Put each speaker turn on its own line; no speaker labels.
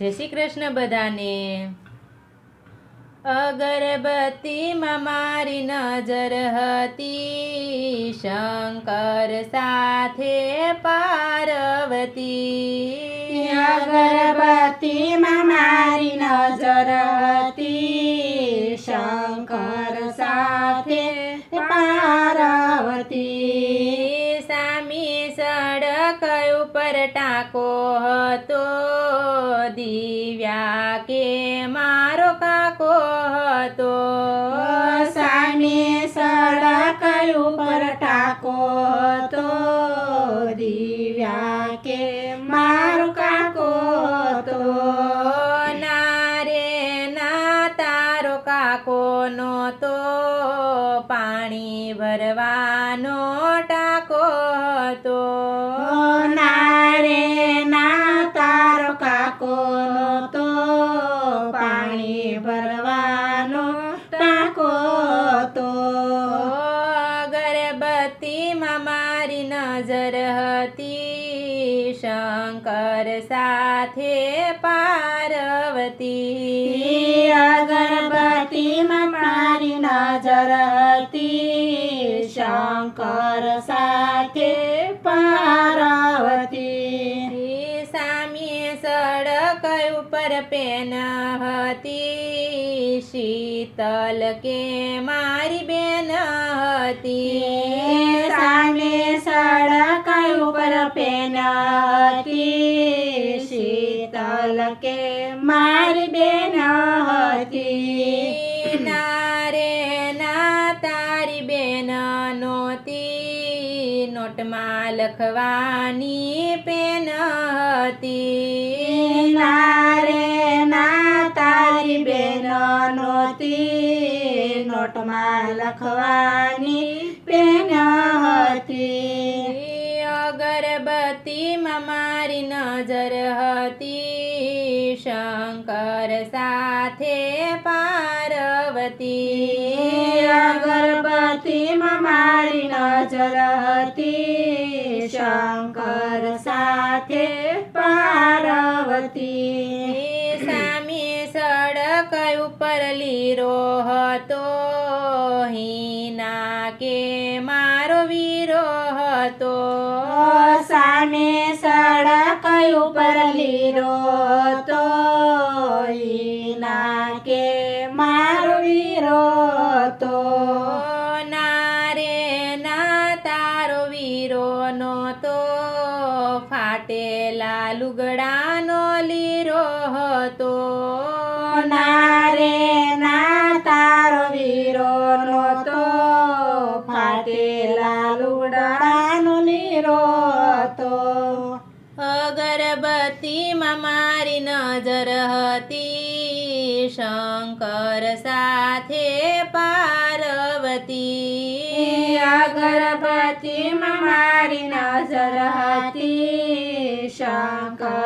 જય શ્રી કૃષ્ણ બધાને. અગરબત્તીમાં મારી નજર હતી શંકર સાથે પાર્વતી.
અગરબત્તીમાં મારી નજર હતી શંકર સાથે પાર્વતી.
સામી સડક ઉપર ટાંકો હતો. દિવ્યા કે મારો કાકો હતો?
સામે સડક ઉપર ટાકો હતો. દિવ્યા કે મારો કાકો હતો.
ના રે, ના, તારો કાકો નહોતો. પાણી ભરવાનો ટાકો હતો.
ના રે
નજર હતી શંકર સાથે પાર્વતી.
અગરબત્તીમાં મારી નજર હતી શંકર સાથે પાર્વતી.
સામી સડક ઉપર પેન હતી. શીતલ કે મારી બેન હતી.
સડક ઉપર પેન હતી શીતલ કે મારી બેન હતી.
નારે ના તારી બેન નહોતી. નોટમાં લખવાની પેન હતી.
નારે ના તારી બેન નહોતી. નોટમાં લખવાની હતી
શંકર સાથે પાર્વતી
અગરબત્તીમાં મારી નજર હતી શંકર સાથે પાર્વતી
સામી સડક ઉપર લીરો હતો હિના કે મારો વીરો હતો
સામે ઉપર લીરો તો ના કે મારો વીરો તો
ના રે ના તારો વીરો નો તો ફાટેલા લુગડાનો લીરો હતો.
ના રે ના તારો વીરો નો તો ફાટેલા લુગડાનો
એમાં મારી નજર હતી શંકર સાથે પાર્વતી.
અગરબતીમાં મારી નજર હતી શંકર